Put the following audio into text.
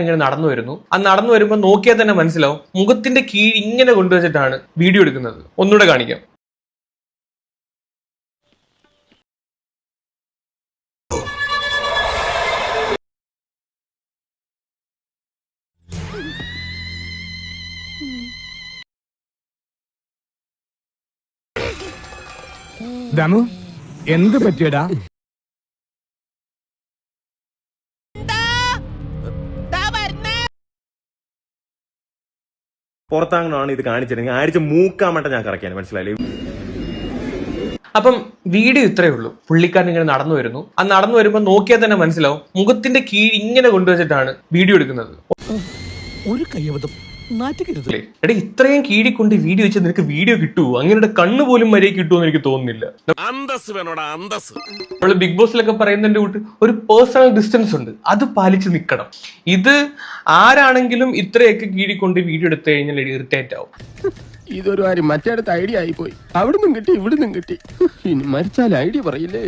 ഇങ്ങനെ നടന്നു വരുന്നു. ആ നടന്നു വരുമ്പോൾ നോക്കിയാൽ തന്നെ മനസ്സിലാവും. മുഖത്തിന്റെ കീഴ് ഇങ്ങനെ കൊണ്ടുവച്ചിട്ടാണ് വീഡിയോ എടുക്കുന്നത്. ഒന്നുകൂടെ കാണിക്കാം. എന്ത് പറ്റിയടാ? പുറത്താങ്ങനാണ് ഇത് കാണിച്ചിരുന്നത്. ആഴ്ച മൂക്കാൻ വേണ്ട ഞാൻ കറക്കിയാണ്. മനസ്സിലായി അപ്പം വീഡിയോ ഇത്രയേ ഉള്ളൂ. പുള്ളിക്കാരൻ ഇങ്ങനെ നടന്നു വരുന്നു. ആ നടന്നു വരുമ്പോൾ നോക്കിയാൽ തന്നെ മനസ്സിലാവും. മുഖത്തിന്റെ കീഴ് ഇങ്ങനെ കൊണ്ടുവച്ചിട്ടാണ് വീഡിയോ എടുക്കുന്നത്. ഒരു അല്ലേ? എടാ ഇത്രയും കീഴിക്കൊണ്ട് വീഡിയോ വെച്ചാൽ നിനക്ക് വീഡിയോ കിട്ടുമോ അങ്ങനെ കണ്ണു പോലും മര്യാദ കിട്ടുമോ എനിക്ക് തോന്നുന്നില്ല. അന്തസ് വേണോടാ അന്തസ് നമ്മൾ ബിഗ് ബോസിലൊക്കെ പറയുന്നതിന്റെ കൂട്ട് ഒരു പേഴ്സണൽ ഡിസ്റ്റൻസ് ഉണ്ട്. അത് പാലിച്ച് നിൽക്കണം ഇത് ആരാണെങ്കിലും ഇത്രയൊക്കെ കീഴിക്കൊണ്ട് വീഡിയോ എടുത്തു കഴിഞ്ഞാൽ ഇറിറ്റേറ്റ് ആവും. ഇതൊരു കാര്യം മറ്റേടത്ത് ഐഡിയ പോയി അവിടുന്നും കിട്ടി ഇവിടുന്നും കിട്ടി. ഇനി മരിച്ചാൽ ഐഡിയ പറയില്ലേ?